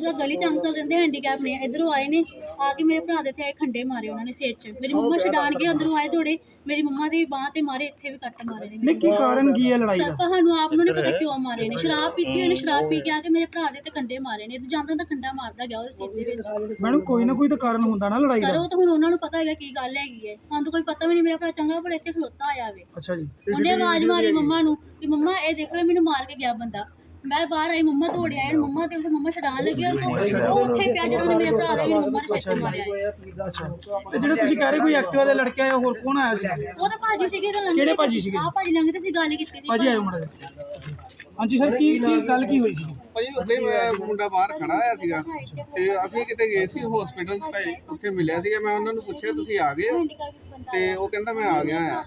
ਉਧਰ ਗਲੀ ਚ ਅੰਕਲ ਰਹਿੰਦੇ ਹੈਂਡੀਕੈਪ ਨੇ ਇਧਰੋਂ ਆਏ ਨੇ ਆ ਕੇ ਮੇਰੇ ਭਰਾ ਦੇ ਇੱਥੇ ਆਏ ਖੰਡੇ ਮਾਰੇ ਉਹਨਾਂ ਨੇ ਸਿਰ 'ਚ। ਮੇਰੀ ਮੰਮਾ ਛਡਾਣ ਕੇ ਅੰਦਰੋਂ ਆਏ ਦੌੜੇ ਮੇਰੀ ਮੰਮਾ ਦੀ ਬਾਹ ਤੇ ਮਾਰੇ ਇੱਥੇ ਵੀ ਕੱਟ ਮਾਰੇ ਨੇ ਨਹੀਂ ਕੀ ਕਾਰਨ ਕੀ ਹੈ ਲੜਾਈ ਸਰ ਦਾ ਤੁਹਾਨੂੰ ਆਪ ਨੂੰ ਨਹੀਂ ਪਤਾ ਕਿਉਂ ਮਾਰੇ ਨੇ। ਸ਼ਰਾਬ ਪੀਤੀ ਹੋਈ ਨੇ ਸ਼ਰਾਬ ਪੀ ਕੇ ਆ ਕੇ ਮੇਰੇ ਭਰਾ ਦੇ ਤੇ ਕੰਡੇ ਮਾਰੇ ਨੇ। ਤੇ ਜਾਂਦਾ ਤਾਂ ਕੰਡਾ ਮਾਰਦਾ ਗਿਆ ਉਹਦੇ ਸਿਰ ਦੇ ਵਿੱਚ। ਮੈਡਮ ਕੋਈ ਨਾ ਕੋਈ ਤਾਂ ਕਾਰਨ ਹੁੰਦਾ ਨਾ ਲੜਾਈ ਸਰ ਦਾ ਉਹ ਤਾਂ ਹੁਣ ਉਹਨਾਂ ਨੂੰ ਪਤਾ ਹੈਗਾ ਕੀ ਗੱਲ ਹੈਗੀ ਹੈ। ਸਾਨੂੰ ਤਾਂ ਕੋਈ ਪਤਾ ਵੀ ਨਹੀਂ ਮੇਰਾ ਭਰਾ ਚੰਗਾ ਭਲਾ ਇੱਥੇ ਖਲੋਤਾ ਆਇਆ ਵੇ। ਅੱਛਾ ਜੀ। ਉਹਨੇ ਆਵਾਜ਼ ਮਾਰੀ ਮੰਮਾ ਨੂੰ ਕਿ ਮੰਮਾ ਇਹ ਦੇਖ ਲਓ ਮੈਨੂੰ ਮਾਰ ਕੇ ਗਿਆ ਬੰਦਾ। ਮੈਂ ਬਾਹਰ ਆਈ ਮੰਮਾ ਦੌੜ ਆਏ ਮੰਮਾ ਤੇ ਉਹ ਮੰਮਾ ਛਡਾਣ ਲੱਗੇ ਔਰ ਉਹ ਉੱਥੇ ਪਿਆ ਜਦੋਂ ਉਹਨੇ ਮੇਰੇ ਭਰਾ ਦਾ ਮੰਮਾ ਨੇ ਛੱਡ ਮਾਰਿਆ ਹੈ। ਅੱਛਾ। ਤੇ ਜਿਹੜੇ ਤੁਸੀਂ ਕਹਿ ਰਹੇ ਕੋਈ ਐਕਟਿਵਾ ਦੇ ਲੜਕੇ ਆਏ ਹੋਰ ਕੌਣ ਆਇਆ ਸੀ? ਉਹ ਤਾਂ ਭਾਜੀ ਸੀਗੇ ਤਾਂ ਕਿਹੜੇ ਭਾਜੀ ਸੀਗੇ? ਆ ਭਾਜੀ ਲੰਘਦੇ ਸੀ ਗੱਲ ਕੀਤੀ ਸੀ ਭਾਜੀ ਆਇਓ ਮੜਾ ਹਾਂਜੀ ਸਰ ਕੀ ਕੀ ਗੱਲ ਕੀ ਹੋਈ ਸੀ? ਭਾਜੀ ਉੱਥੇ ਮੈਂ ਮੁੰਡਾ ਬਾਹਰ ਖੜਾ ਹੋਇਆ ਸੀਗਾ ਤੇ ਅਸੀਂ ਕਿਤੇ ਗਏ ਸੀ ਹਸਪੀਟਲ 'ਚ ਭਾਈ ਉੱਥੇ ਮਿਲਿਆ ਸੀਗਾ। ਮੈਂ ਉਹਨਾਂ ਨੂੰ ਪੁੱਛਿਆ ਤੁਸੀਂ ਆ ਗਏ ਹੋ? ਤੇ ਉਹ ਕਹਿੰਦਾ ਮੈਂ ਆ ਗਿਆ ਆ।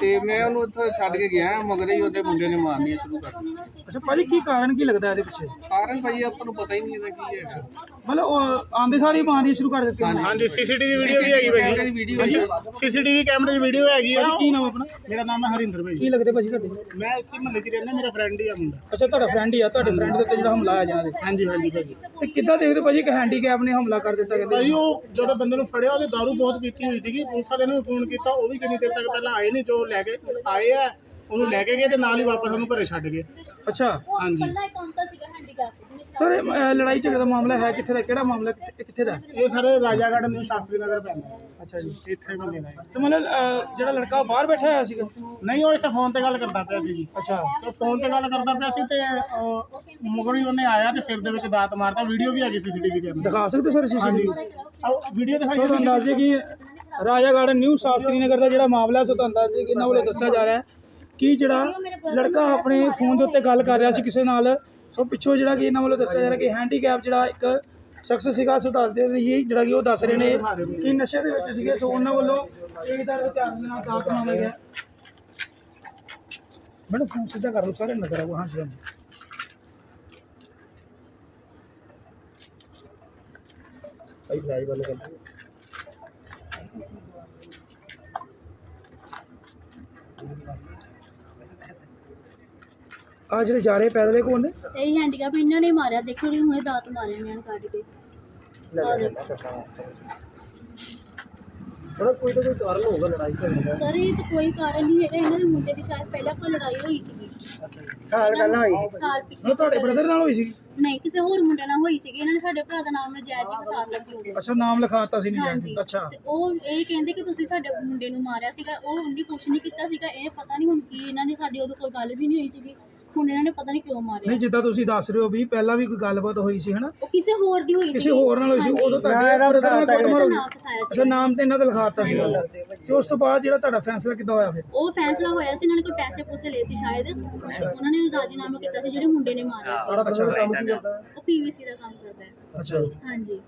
ਤੇ ਮੈਂ ਉਹਨੂੰ ਉੱਥੇ ਛੱਡ ਕੇ ਗਿਆ ਮਗਰ ਹੀ ਉਹਦੇ ਮੁੰਡੇ ਨੇ ਮਾਰਨੀਆਂ ਸ਼ੁਰੂ ਕਰ ਦਿੱਤੀਆਂ। ਅੱਛਾ ਭਾਜੀ ਕੀ ਕਾਰਨ ਕੀ ਲੱਗਦਾ ਇਹਦੇ ਪਿੱਛੇ? ਕਾਰਨ ਭਾਜੀ ਆਪਾਂ ਨੂੰ ਪਤਾ ਹੀ ਨਹੀਂ ਇਹਦਾ ਕੀ ਹੈ ਮਤਲਬ ਉਹ ਆਂਦੇ ਸਾਰੀ ਮਾਰਨੀ ਸ਼ੁਰੂ ਕਰ ਦਿੱਤੀ ਉਹਨੇ। ਹਾਂਜੀ ਸੀਸੀਟੀਵੀ ਵੀਡੀਓ ਵੀ ਹੈਗੀ ਭਾਈ ਵੀਡੀਓ ਸੀਸੀਟੀਵੀ ਕੈਮਰੇ ਦੀ ਵੀਡੀਓ ਹੈਗੀ ਆ। ਭਾਜੀ ਕੀ ਨਾਮ ਆਪਣਾ? ਮੇਰਾ ਨਾਮ ਹੈ ਹਰਿੰਦਰ ਭਾਈ ਕੀ ਲੱਗਦੇ ਭਾਜੀ ਤੁਹਾਡੇ? ਮੈਂ ਇੱਥੇ ਮਹੱਲੇ 'ਚ ਰਹਿੰਦਾ ਮੇਰਾ ਫਰੈਂਡ ਹੀ ਆ ਮੁੰਡਾ। ਅੱਛਾ ਤੁਹਾਡਾ ਫਰੈਂਡ ਹੀ ਆ ਤੁਹਾਡੇ ਫਰੈਂਡ ਦੇ ਉੱਤੇ ਜਿਹੜਾ ਹਮਲਾ ਆਇਆ ਜਿਹਨਾਂ ਦੇ ਹਾਂਜੀ ਹਾਂਜੀ ਭਾਜੀ। ਤੇ ਕਿੱਦਾਂ ਦੇਖਦੇ ਭਾਜੀ ਇੱਕ ਹੈਂਡੀਕੈਪ ਨੇ ਹਮਲਾ ਕਰ ਦਿੱਤਾ ਕਹਿੰਦੇ ਭਾਜੀ ਉਹ ਜਦੋਂ ਬੰਦੇ ਨੂੰ ਫੜਿਆ ਉਹਦੇ ਦਾਰੂ ਬਹੁਤ ਪੀਤੀ ਹੋਈ ਸੀਗੀ। ਪੁਲਿਸ ਵਾਲਿਆਂ ਨੂੰ ਫੋਨ ਕੀਤਾ ਉਹ ਵੀ ਕਿੰਨੀ ਦੇਰ ਤੱਕ ਪਹਿਲਾਂ ਆਏ ਨਹੀਂ ਜੋ ਲੈ ਕੇ ਆਏ ਆ ਉਹਨੂੰ ਲੈ ਕੇ ਗਏ ਤੇ ਨਾਲ ਹੀ ਵਾਪਸ ਉਹਨੂੰ ਘਰੇ ਛੱਡ ਗਏ। ਅੱਛਾ। ਹਾਂਜੀ ਕੱਲਾ ਇੱਕ ਅੰਕਲ ਸੀਗਾ ਹੈਂਡੀਕੈਪ ਸਰ ਇਹ, ਅਹ, ਲੜਾਈ ਝਗੜੇ ਦਾ ਮਾਮਲਾ ਹੈ ਕਿੱਥੇ ਦਾ? ਕਿਹੜਾ ਮਾਮਲਾ ਕਿੱਥੇ ਕਿੱਥੇ ਦਾ? ਹੈ? ਇਹ ਸਾਰੇ ਰਾਜਾ ਗਾਰਡਨ ਨੂੰ ਸ਼ਾਸਤਰੀ ਨਗਰ ਪੈਂਦਾ ਅੱਛਾ ਜੀ। ਇੱਥੇ ਬੰਦੇ ਦਾ ਇਹ। ਤੇ ਮਤਲਬ ਅਹ, ਜਿਹੜਾ ਲੜਕਾ ਬਾਹਰ ਬੈਠਾ ਹੋਇਆ ਸੀਗਾ? ਨਹੀਂ ਉਹ ਇੱਥੇ ਫੋਨ ਤੇ ਗੱਲ ਕਰਦਾ ਪਿਆ ਸੀ ਜੀ। ਅੱਛਾ। ਤੇ ਫੋਨ ਤੇ ਗੱਲ ਕਰਦਾ ਪਿਆ ਸੀ ਤੇ ਅਹ, ਮਗਰ ਹੀ ਉਹਨੇ ਆਇਆ ਤੇ ਸਿਰ ਦੇ ਵਿੱਚ ਦਾਤ ਮਾਰਤਾ। ਵੀਡੀਓ ਵੀ ਹੈਗੀ ਸੀਸੀਟੀਵੀ ਕੈਮਰੇ ਦਿਖਾ ਸਕਦੇ ਸਰ ਸੀਸੀਟੀਵੀ? ਵੀਡੀਓ ਸੋ ਦਿਖਾਈ ਤੁਹਾਨੂੰ ਦੱਸ ਦਈਏ ਕਿ ਰਾਜਾ ਗਾਰਡਨ ਨਿਊ ਸ਼ਾਸਤਰੀ ਨਗਰ ਦਾ ਜਿਹੜਾ ਮਾਮਲਾ ਹੈ, ਸੋ ਤੁਹਾਨੂੰ ਦੱਸ ਦਈਏ ਕਿ ਇਹਨਾਂ ਵੱਲੋਂ ਦੱਸਿਆ ਜਾ ਰਿਹਾ ਹੈ ਕਿ ਜਿਹੜਾ ਲੜਕਾ ਆਪਣੇ ਫੋਨ ਦੇ ਉੱਤੇ ਗੱਲ ਕਰ ਰਿਹਾ ਸੀ ਕਿਸੇ ਨਾਲ ਸੋ ਪਿੱਛੋਂ ਜਿਹੜਾ ਕਿ ਇਹਨਾਂ ਵੱਲੋਂ ਦੱਸਿਆ ਜਾ ਰਿਹਾ ਕਿ ਹੈਂਡੀਕੈਪ ਜਿਹੜਾ ਇੱਕ ਸ਼ਖਸ ਸੀਗਾ ਸੋ ਦੱਸਦੇ ਰਹੀ ਜਿਹੜਾ ਕਿ ਉਹ ਦੱਸ ਰਹੇ ਨੇ ਕਿ ਨਸ਼ੇ ਦੇ ਵਿੱਚ ਸੀਗੇ, ਸੋ ਉਹਨਾਂ ਵੱਲੋਂ ਇੱਕ ਦਰ ਹਥਿਆਰ ਦੇ ਨਾਲ ਦਾਤ ਮਾਰਿਆ ਗਿਆ ਮੈਡਮ, ਫੋਨ ਸਿੱਧਾ ਕਰ ਲਓ, ਸਾਰੇ ਨਜ਼ਰ ਆਓ। ਹਾਂਜੀ ਹਾਂਜੀ। ਆ ਜਿਹੜੇ ਜਾ ਰਹੇ ਪੈਦਲੇ ਕੋਲ ਨੇ? ਇਹ ਹੈਂਡੀਕੈਪ ਇਹਨਾਂ ਨੇ ਮਾਰਿਆ ਦੇਖੋ ਜੀ ਹੁਣੇ ਦਾਤ ਮਾਰੇ ਨੇ ਇਹਨਾਂ ਨੇ ਕੱਢ ਕੇ। ਆਹ ਦੇਖੋ। ਕੋਈ ਤਾਂ ਕੋਈ ਕਾਰਨ ਹੋਊਗਾ ਲੜਾਈ ਝਗੜੇ ਦਾ। ਸਰ ਇਹ ਤਾਂ ਕੋਈ ਕਾਰਨ ਨਹੀਂ ਹੈਗਾ ਇਹਨਾਂ ਦੇ ਮੁੰਡੇ ਦੀ ਸ਼ਾਇਦ ਪਹਿਲਾਂ ਕੋਈ ਲੜਾਈ ਹੋਈ ਸੀਗੀ। ਸਾਲ ਪਹਿਲਾਂ ਹੋਈ। ਸਾਲ ਪਿਛਲੇ ਤੁਹਾਡੇ ਬ੍ਰਦਰ ਨਾਲ ਹੋਈ ਸੀ ਨਹੀਂ ਕਿਸੇ ਹੋਰ ਮੁੰਡੇ ਨਾਲ ਹੋਈ ਸੀਗੀ ਇਹਨਾਂ ਨੇ ਸਾਡੇ ਭਰਾ ਦਾ ਨਾਮ ਨਜਾਇਜ਼ ਹੀ ਫਸਾਤਾ ਸੀ ਉਦੋਂ ਅੱਛਾ ਨਾਮ ਲਿਖਾਤਾ ਸੀ ਨਹੀਂ ਹਾਂਜੀ। ਅੱਛਾ। ਤੇ ਉਹ ਇਹ ਕਹਿੰਦੇ ਕਿ ਤੁਸੀਂ ਸਾਡੇ ਮੁੰਡੇ ਨੂੰ ਮਾਰਿਆ ਸੀਗਾ ਉਹ ਉਹਨੇ ਕੁਛ ਨਹੀਂ ਕੀਤਾ ਸੀਗਾ ਇਹ ਪਤਾ ਨਹੀਂ ਹੁਣ ਕੀ ਇਹਨਾਂ ਨੇ ਸਾਡੀ ਉਦੋਂ ਕੋਈ ਗੱਲ ਵੀ ਨਹੀਂ ਹੋਈ ਸੀਗੀ। ਹੁਣ ਇਹਨਾਂ ਨੇ ਪਤਾ ਨਹੀਂ ਕਿਉਂ ਮਾਰਿਆ। ਨਹੀਂ ਜਿੱਦਾਂ ਤੁਸੀਂ ਦੱਸ ਰਹੇ ਹੋ ਵੀ ਪਹਿਲਾਂ ਵੀ ਕੋਈ ਗੱਲਬਾਤ ਹੋਈ ਸੀ ਹਨਾ? ਉਹ ਕਿਸੇ ਹੋਰ ਦੀ ਹੋਈ ਸੀ। ਕਿਸੇ ਹੋਰ ਨਾਲ ਹੋਈ ਸੀ ਉਦੋਂ ਤੁਹਾਡੇ ਬ੍ਰਦਰ ਨਾਲ ਕੁੱਟਮਾਰ ਹੋ ਗਈ ਨਾਮ ਫਸਾਇਆ ਸੀ। ਅੱਛਾ ਨਾਮ ਤੇ ਇਹਨਾਂ ਦਾ ਲਿਖਾਤਾ ਸੀ। ਤੇ ਉਸ ਤੋਂ ਬਾਅਦ ਜਿਹੜਾ ਤੁਹਾਡਾ ਫੈਸਲਾ ਕਿੱਦਾਂ ਹੋਇਆ ਫਿਰ? ਉਹ ਫੈਸਲਾ ਹੋਇਆ ਸੀ ਇਹਨਾਂ ਨੇ ਕੋਈ ਪੈਸੇ ਪੂਸੇ ਲਏ ਸੀ ਸ਼ਾਇਦ। ਤੇ ਉਹਨਾਂ ਨੇ ਰਾਜੀਨਾਮਾ ਕੀਤਾ ਸੀ ਜਿਹੜੇ ਮੁੰਡੇ ਨੇ ਮਾਰਿਆ ਸੀ। ਅੱਛਾ। ਉਹ ਪੀਵੀਸੀ ਦਾ ਕੰਮ ਕਰਦਾ ਹੈ। ਅੱਛਾ। ਹਾਂਜੀ।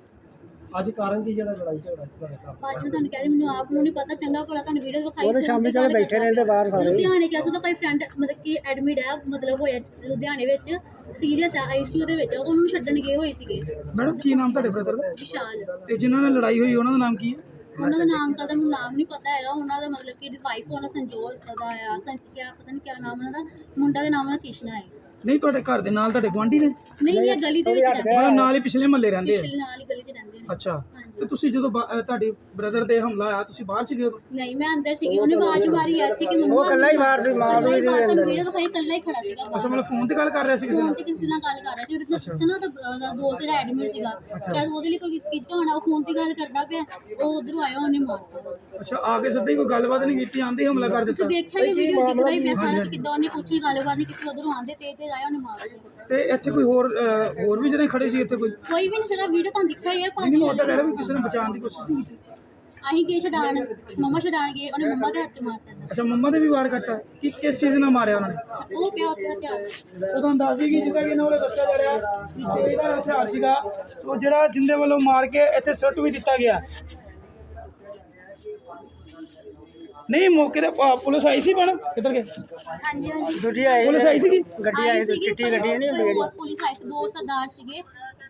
ਅੱਜ ਕਾਰਨ ਕੀ ਜਿਹੜਾ ਲੜਾਈ ਝਗੜਾ ਤੁਹਾਡੇ ਸਾਹਮਣੇ? ਬਾਅਦ ਵਿੱਚ ਤੁਹਾਨੂੰ ਕਹਿ ਰਹੀ ਮੈਨੂੰ ਆਪ ਨੂੰ ਨਹੀਂ ਪਤਾ ਚੰਗਾ ਭਲਾ ਤੁਹਾਨੂੰ ਵੀਡੀਓ ਦਿਖਾਈ ਉਹ ਸ਼ਾਮੀ ਚਲੇ ਬੈਠੇ ਰਹਿੰਦੇ ਬਾਹਰ ਸਾਰੇ। ਲੁਧਿਆਣੇ ਗਿਆ ਸੀ ਤਾਂ ਕੋਈ ਫਰੈਂਡ ਮਤਲਬ ਕਿ ਐਡਮਿਟ ਹੈ ਮਤਲਬ ਹੋਇਆ ਲੁਧਿਆਣੇ ਵਿੱਚ ਸੀਰੀਅਸ ਹੈ ਆਈਸੀਯੂ ਦੇ ਵਿੱਚ ਉਹਨੂੰ ਛੱਡਣ ਗਏ ਹੋਏ ਸੀਗੇ। ਮੈਡਮ ਕੀ ਨਾਮ ਤੁਹਾਡੇ ਬ੍ਰਦਰ ਦਾ? ਵਿਸ਼ਾਲ। ਤੇ ਜਿਨ੍ਹਾਂ ਨਾਲ ਲੜਾਈ ਹੋਈ ਉਹਨਾਂ ਦਾ ਨਾਮ ਕੀ ਹੈ? ਉਹਨਾਂ ਦਾ ਨਾਮ ਕਦਮ ਮੈਨੂੰ ਨਾਮ ਨਹੀਂ ਪਤਾ ਹੈਗਾ ਉਹਨਾਂ ਦਾ ਮਤਲਬ ਕਿ ਵਾਈਫ ਉਹਨਾਂ ਸੰਜੋਤ ਦਾ ਆ ਸੰ ਕਿਆ ਪਤਾ ਨਹੀਂ ਕਿਆ ਨਾਮ ਉਹਨਾਂ ਦਾ ਮੁੰਡਾ ਦੇ ਨਾਮ ਹੈ ਕ੍ਰਿਸ਼ਨਾ ਹੈ। ਨਹੀਂ ਤੁਹਾਡੇ ਘਰ ਦੇ ਨਾਲ ਤੁਹਾਡੇ ਗੁਆਂਢੀ ਨੇ? ਨਹੀਂ ਇਹ ਗਲੀ ਦੇ ਵਿੱਚ ਰਹਿੰਦੇ ਨਾਲ ਹੀ ਪਿਛਲੇ ਮਹੱਲੇ ਰਹਿੰਦੇ ਆ। ਪਿਛਲੇ ਨਾਲ ਹੀ ਗਲੀ 'ਚ ਰਹਿੰਦੇ ਅੱਛਾ। ਹਾਂਜੀ। ਤੇ ਤੁਸੀਂ ਜਦੋਂ ਬਾ- ਅਹ ਤੁਹਾਡੀ ਬ੍ਰਦਰ ਤੇ ਹਮਲਾ ਆਇਆ ਤੁਸੀਂ ਬਾਹਰ ਸੀਗੇ ਉਦੋਂ? ਨਹੀਂ ਮੈਂ ਅੰਦਰ ਸੀਗੀ ਉਹਨੇ ਆਵਾਜ਼ ਮਾਰੀ ਆ ਇੱਥੇ ਕਿ ਮੰਮਾ ਉਹ ਕੱਲਾ ਹੀ ਬਾਹਰ ਸੀ ਮਾਂ ਵੀ ਨਹੀਂ ਅੰਦਰ। ਵੀਡੀਓ ਦਿਖਾਈ ਕੱਲਾ ਹੀ ਖੜਾ ਸੀਗਾ ਅੱਛਾ ਮਤਲਬ ਫੋਨ ਤੇ ਗੱਲ ਕਰ ਰਿਹਾ ਸੀ ਕਿਸੇ ਫੋਨ ਨਾਲ? ਤੇ ਕਿਸੇ ਨਾਲ ਗੱਲ ਕਰ ਰਿਹਾ ਸੀ ਉਹਦੇ ਨਾਲ ਕਿਸੇ ਨਾਲ ਤਾਂ ਉਹਦਾ ਦੋਸਤ ਜਿਹੜਾ ਐਡਮਿਟ ਸੀਗਾ ਸ਼ਾਇਦ ਉਹਦੇ ਲਈ ਕੋਈ ਕੀਤਾ ਹੋਣਾ ਉਹ ਫੋਨ ਤੇ ਗੱਲ ਕਰਦਾ ਪਿਆ ਉਹ ਉਧਰੋਂ ਆਇਆ ਉਹਨੇ ਮਾਰਤਾ ਅੱਛਾ ਆ ਕੇ ਸਿੱਧਾ ਹੀ ਕੋਈ ਗੱਲਬਾਤ ਨਹੀਂ ਕੀਤੀ ਆਂਦੇ ਹੀ ਹਮਲਾ ਕਰ ਦਿੱਤਾ। ਤੁਸੀਂ ਦੇਖਿਆ ਕਿ ਵੀਡੀਓ ਦਿਖਦਾ ਹੀ ਪਿਆ ਸਾਰਾ ਕਿ ਕਿੱਦਾਂ ਉਹਨੇ ਕੁਛ ਵੀ ਗੱਲਬਾਤ ਨਹੀਂ ਕੀਤੀ ਉਧਰੋਂ ਆਂਦੇ ਤੇ ਤੇ ਆਇਆ ਉਹਨੇ ਮਾਰ ਦਿੱਤਾ। ਤੇ ਇੱਥੇ ਕੋਈ ਹੋਰ ਅਹ, ਹੋਰ ਵੀ ਜਿਹੜੇ ਖੜੇ ਸੀ ਇੱਥੇ ਕੋਈ? ਕੋਈ ਵੀ ਨਹੀਂ ਸੀਗਾ ਵੀਡੀਓ ਤੁਹਾਨੂੰ ਦਿਖਿਆ ਹੀ ਹੈ ਨਹੀਂ ਭਾਜੀ। ਮੈਂ ਉਹਦਾ ਕਹਿ ਰਿਹਾ ਵੀ ਕਿਸੇ ਨੇ ਬਚਾਉਣ ਦੀ ਕੋਸ਼ਿਸ਼ ਨਹੀਂ ਕੀਤੀ? ਅਸੀਂ ਗਏ ਛਡਾਣ ਮੰਮਾ ਛਡਾਣ ਗਏ ਉਹਨੇ ਮੰਮਾ ਦੇ ਹੱਥ 'ਚ ਮਾਰ ਦਿੱਤਾ। ਅੱਛਾ ਮੰਮਾ ਦੇ ਵੀ ਵਾਰ ਕਰਤਾ ਕਿ ਕਿਸ ਚੀਜ਼ ਨਾਲ ਮਾਰਿਆ ਉਹਨਾਂ? ਨੇ ਉਹ ਪਿਆ ਪਿਆ ਤੇ ਉਹ ਤੁਹਾਨੂੰ ਦੱਸ ਦਈਏ ਕਿ ਜਿੱਦਾਂ ਕਿ ਇਹਨਾਂ ਵੱਲੋਂ ਦੱਸਿਆ ਜਾ ਰਿਹਾ ਕਿ ਤੇਜ਼ ਦਾ ਹਥਿਆਰ ਸੀਗਾ ਉਹ ਜਿਹੜਾ ਜਿੰਦੇ ਵੱਲੋਂ ਮਾਰ ਕੇ ਇੱਥੇ ਸੱਟ ਵੀ ਦਿੱਤਾ ਗਿਆ। ਨਹੀਂ ਮੌਕੇ ਤੇ ਪ- ਪੁਲਿਸ ਆਈ ਸੀ ਮੈਡਮ ਕਿੱਧਰ ਗਏ? ਹਾਂਜੀ ਹਾਂਜੀ। ਦੂਜੀ ਆਈ ਪੁਲਿਸ ਆਈ ਸੀਗੀ ਗੱਡੀ ਆਈ ਸੀ ਚਿੱਟੀ ਗੱਡੀ ਨਹੀਂ ਹੁੰਦੀ ਜਿਹੜੀ? ਪੁਲਿਸ ਆਈ ਸੀ ਦੋ ਸਰਦਾਰ ਸੀਗੇ।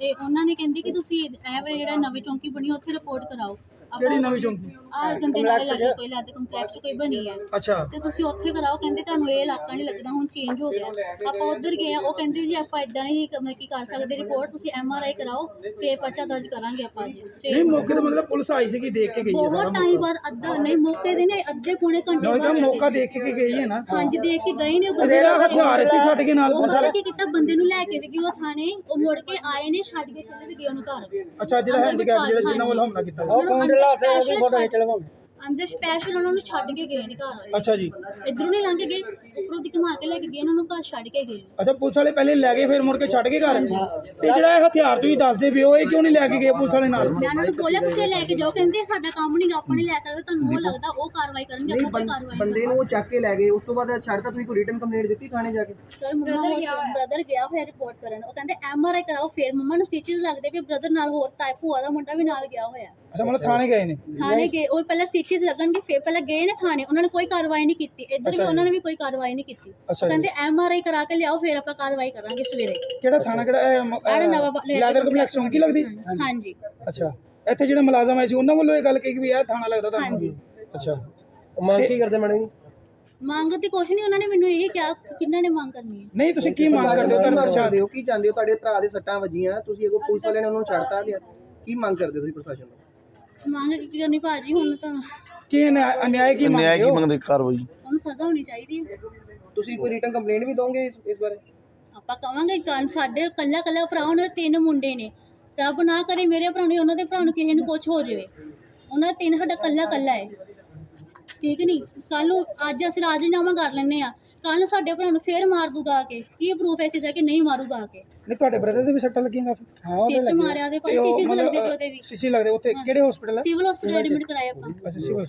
ਤੇ ਉਹਨਾਂ ਨੇ ਕਹਿੰਦੇ ਕਿ ਤੁਸੀਂ ਇਹ ਵਾਲੇ ਜਿਹੜਾ ਨਵੀਂ ਚੌਂਕੀ ਬਣੀ, ਉੱਥੇ ਰਿਪੋਰਟ ਕਰਾਓ। ਕਿਹੜੀ ਨਵੀਂ ਚੌਂਕੀ? ਆ ਗੰਦੇ ਨਾਲੇ ਲੱਗੇ ਕੋਈ ਲੱਦ ਕੰਪਲੈਕਸ ਕੋਈ ਬਣੀ ਹੈ ਅੱਛਾ। ਤੇ ਤੁਸੀਂ ਉੱਥੇ ਕਰਾਓ ਕਹਿੰਦੇ ਤੁਹਾਨੂੰ ਇਹ ਇਲਾਕਾ ਨਹੀਂ ਲੱਗਦਾ ਹੁਣ ਚੇਂਜ ਹੋ ਗਿਆ। ਆਪਾਂ ਉਧਰ ਗਏ ਆ ਉਹ ਕਹਿੰਦੇ ਜੀ ਆਪਾਂ ਇਦਾਂ ਨਹੀਂ ਕ- ਕੀ ਕਰ ਸਕਦੇ ਰਿਪੋਰਟ ਤੁਸੀਂ ਐਮ ਆਰ ਆਈ ਕਰਾਓ ਫੇਰ ਪਰਚਾ ਦਰਜ ਕਰਾਂਗੇ ਆਪਾਂ। ਫਿਰ ਨਹੀਂ ਮੌਕੇ ਤੇ ਮਤਲਬ ਪੁਲਿਸ ਆਈ ਸੀਗੀ ਦੇਖ ਕੇ ਗਈ ਹੈ ਸਾਰਾ ਬਹੁਤ ਟਾਈਮ ਬਾਅਦ ਅੱਧਾ ਨਹੀਂ ਮੌਕੇ ਦੇ ਨੇ ਅੱਧੇ ਪੌਣੇ ਘੰਟੇ ਬਾਅਦ ਮੌਕਾ ਦੇਖ ਕੇ ਗਈ ਹੈ ਨਾ। ਹਾਂਜੀ ਦੇਖ ਕੇ ਗਏ ਨੇ ਉਹ ਬੰਦੇ। ਜਿਹੜਾ ਹਥਿਆਰ ਇੱਥੇ ਛੱਡ ਕੇ ਨਾਲ ਉਹ ਪੁਲਿਸ ਪਤਾ ਵਾਲੇ। ਕੀ ਕੀਤਾ ਬੰਦੇ ਨੂੰ ਲੈ ਕੇ ਵੀ ਗਏ ਉਹ ਥਾਣੇ ਉਹ ਮੁੜ ਕੇ ਆਏ ਨੇ ਛੱਡ ਕੇ ਚਲੇ ਵੀ ਗਏ ਉਹਨੂੰ ਘਰ। ਅੱਛਾ ਜਿਹੜਾ ਹੈਂਡੀਕੈਪ ਜਿਹੜਾ ਜਿਨ੍ਹਾਂ ਵੱਲ ਹਮਲਾ ਕੀਤਾ। ਗਿਆ। ਉਹ ਲਾ ਕੇ ਫੋਟੋ ਖਿਚਲਵਾਓ ਅੰਦਰ ਸਪੈਸ਼ਲ ਉਹਨਾਂ ਨੂੰ ਛੱਡ ਕੇ ਗਏ ਨੇ ਘਰ ਅੱਛਾ ਜੀ। ਇਧਰੋਂ ਨਹੀਂ ਲੰਘ ਕੇ ਗਏ ਉੱਪਰੋਂ ਦੀ ਘੁਮਾ ਕੇ ਲੈ ਕੇ ਗਏ ਉਹਨਾਂ ਨੂੰ ਘਰ ਛੱਡ ਕੇ ਗਏ। ਅੱਛਾ ਪੁਲਿਸ ਵਾਲੇ ਪਹਿਲੇ ਲੈ ਗਏ ਫਿਰ ਮੁੜ ਕੇ ਛੱਡ ਕੇ ਘਰ ਤੇ ਜਿਹੜਾ ਇਹ ਹਥਿਆਰ ਤੁਸੀਂ ਦੱਸਦੇ ਪਏ ਹੋ ਇਹ ਕਿਉਂ ਨਹੀਂ ਲੈ ਕੇ ਗਏ ਪੁਲਿਸ ਵਾਲੇ ਨਾਲ? ਮੈਂ ਉਹਨਾਂ ਨੂੰ ਬੋਲਿਆ ਤੁਸੀਂ ਲੈ ਕੇ ਜਾਓ। ਕਹਿੰਦੇ ਸਾਡਾ ਕੰਮ ਨਹੀਂ ਆਪਾਂ ਨਹੀਂ ਲੈ ਸਕਦੇ ਤੁਹਾਨੂੰ ਉਹ ਲੱਗਦਾ ਉਹ ਕਾਰਵਾਈ ਕਰਨਗੇ ਨਹੀਂ ਆਪਾਂ ਕੋਈ ਬੰ- ਕਾਰਵਾਈ ਬੰਦੇ ਨੂੰ ਉਹ ਚੱਕ ਕੇ ਲੈ ਗਏ ਉਸ ਤੋਂ ਬਾਅਦ ਛੱਡਤਾ ਤੁਸੀਂ ਕੋਈ ਰਿਟਨ ਕੰਪਲੇਂਟ ਦਿੱਤੀ ਥਾਣੇ ਜਾ ਕੇ? ਬ੍ਰਦਰ ਗਿਆ ਬ੍ਰਦਰ ਗਿਆ ਹੋਇਆ ਰਿਪੋਰਟ ਕਰਨ। ਉਹ ਕਹਿੰਦੇ ਐਮ ਆਰ ਆਈ ਕਰਾਓ। ਫਿਰ ਮੰਮਾ ਨੂੰ ਸਟਿਚਸ ਲੱਗਦੇ ਵੀ ਬ੍ਰਦਰ ਨਾਲ ਹੋਰ ਤਾਈ ਭੂਆ ਦਾ ਮੁੰਡਾ ਵੀ ਨਾਲ ਗਿਆ ਹੋਇਆ। ਅੱਛਾ ਮਤਲਬ ਥਾਣੇ ਗਏ ਨੇ? ਥਾਣੇ ਗਏ ਉਹ ਪਹਿਲਾਂ ਸਟਿਚਸ ਲੱਗਣਗੇ ਫਿਰ ਪਹਿਲਾਂ ਗਏ ਨੇ ਥਾਣੇ ਉਹਨਾਂ ਨੇ ਕੋਈ ਕਾਰਵਾਈ ਨਹੀਂ ਕੀਤੀ। ਇੱਧਰ ਵੀ ਉਹਨਾਂ ਨੇ ਵੀ ਕੋਈ ਕਾਰਵਾਈ ਨਹੀਂ ਕੀਤੀ। ਅੱਛਾ ਕਹਿੰਦੇ ਐਮ ਆਰ ਆਈ ਕਰਾ ਕੇ ਲਿਆਓ ਫਿਰ ਆਪਾਂ ਕਾਰਵਾਈ ਕਰਾਂਗੇ ਸਵੇਰੇ। ਕਿਹੜਾ ਥਾਣਾ ਕਿਹੜਾ ਆੜਾ ਨਵਾਂ ਲੈਦਰ ਕੰਪਲੈਕਸ ਚੌਂਕੀ ਲੱਗਦੀ? ਹਾਂਜੀ। ਅੱਛਾ। ਇੱਥੇ ਜਿਹੜੇ ਮੁਲਾਜ਼ਮ ਆਏ ਸੀ ਉਹਨਾਂ ਵੱਲੋਂ ਇਹ ਗੱਲ ਕਹੀ ਕਿ ਵੀ ਇਹ ਥਾਣਾ ਲੱਗਦਾ ਤੁਹਾਨੂੰ? ਹਾਂਜੀ। ਅੱਛਾ। ਮੰਗ ਕੀ ਕਰਦੇ ਮੈਡਮ ਮੰਗ ਤੇ ਕੁਛ ਨਹੀਂ ਉਹਨਾਂ ਨੇ ਮੈਨੂੰ ਇਹ ਕਿਹਾ ਕਿ ਕਿੰਨਾ ਨੇ ਮੰਗ ਕਰਨੀ ਹੈ? ਨਹੀਂ ਤੁਸੀਂ ਕੀ ਮੰਗ ਕਰਦੇ ਹੋ? ਤੁਹਾਨੂੰ ਕਰਦੇ ਹੋ ਕੀ ਚਾਹੁੰਦੇ ਹੋ? ਤੁਹਾਡੇ ਭਰਾ ਦੇ ਸੱਟਾਂ ਵੱਜੀਆਂ ਤੁਸੀਂ ਅਗੋ ਪੁਲਿਸ ਵਾਲਿਆਂ ਨੇ ਉਹਨਾਂ ਨੂੰ ਛੱਡਤਾ ਲਿਆ ਕੀ ਮੰਗ ਕਰਦੇ ਹੋ ਤੁਸੀਂ ਪ੍ਰਸ਼ਾਸਨ ਤੋਂ? ਮੰਗ ਕੀ ਕਰਨੀ ਭਾਜੀ ਹੁਣ ਤਾਂ ਕੀ ਅਨਿਆ- ਅਨਿਆਏ ਕੀ ਨਿਆਂ ਮੰਗਦੇ ਕੀ ਹੋ? ਮੰਗਦੇ ਕਾਰਵਾਈ ਉਹਨੂੰ ਸਜ਼ਾ ਹੋਣੀ ਚਾਹੀਦੀ ਹੈ। ਤੁਸੀਂ ਕੋਈ ਰਿਟਨ ਕੰਪਲੇਂਟ ਵੀ ਦੋਗੇ ਇਸ ਇਸ ਬਾਰੇ? ਆਪਾਂ ਕਵਾਂਗੇ ਕੰਨ ਸਾਡੇ ਕੱਲਾ ਕੱਲਾ ਭਰਾ ਉਹਨਾਂ ਦੇ ਤਿੰਨ ਮੁੰਡੇ ਨੇ। ਰੱਬ ਨਾ ਕਰੇ ਮੇਰੇ ਭਰਾ ਨੂੰ ਉਹਨਾਂ ਦੇ ਭਰਾ ਨੂੰ ਕਿਸੇ ਨੂੰ ਕੁਝ ਹੋ ਜਾਵੇ। ਉਹਨਾਂ ਦਾ ਤਿੰਨ ਸਾਡਾ ਕੱਲਾ ਕੱਲਾ ਹੈ। ਠੀਕ ਨਹੀਂ ਕੱਲ ਨੂੰ ਅੱਜ ਅਸੀਂ ਰਾਜੀਨਾਮਾ ਕਰ ਲੈਨੇ ਆ ਕੱਲ ਸਾਡੇ ਭਰਾ ਨੂੰ ਫੇਰ ਮਾਰ ਦੂਗਾ ਆ ਕੇ। ਕੀ ਪ੍ਰੂਫ ਹੈ ਚੀਜ਼ਾਂ ਕਿ ਨਹੀਂ ਮਾਰੂਗਾ ਆ ਕੇ? ਨਹੀਂ ਤੁਹਾਡੇ ਬ੍ਰਦਰ ਦੇ ਵੀ ਸੱਟਾਂ ਲੱਗੀਆਂ ਕਾਫੀ। ਸਿਰ ਚ ਮਾਰਿਆ ਦੇ ਭਾਈ ਚੀਜ਼ ਲੱਗਦੇ ਪਏ ਉਹਦੇ ਵੀ। ਸਿੱਚੀ ਲੱਗਦੇ। ਉੱਥੇ ਕਿਹੜੇ ਹਸਪੀਟਲ ਹੈ ਸਿਵਲ ਹਸਪੀਟਲ ਐਡਮਿਟ ਕਰਾਇਆ ਆਪਾਂ। ਅੱਛਾ ਸਿਵਲ।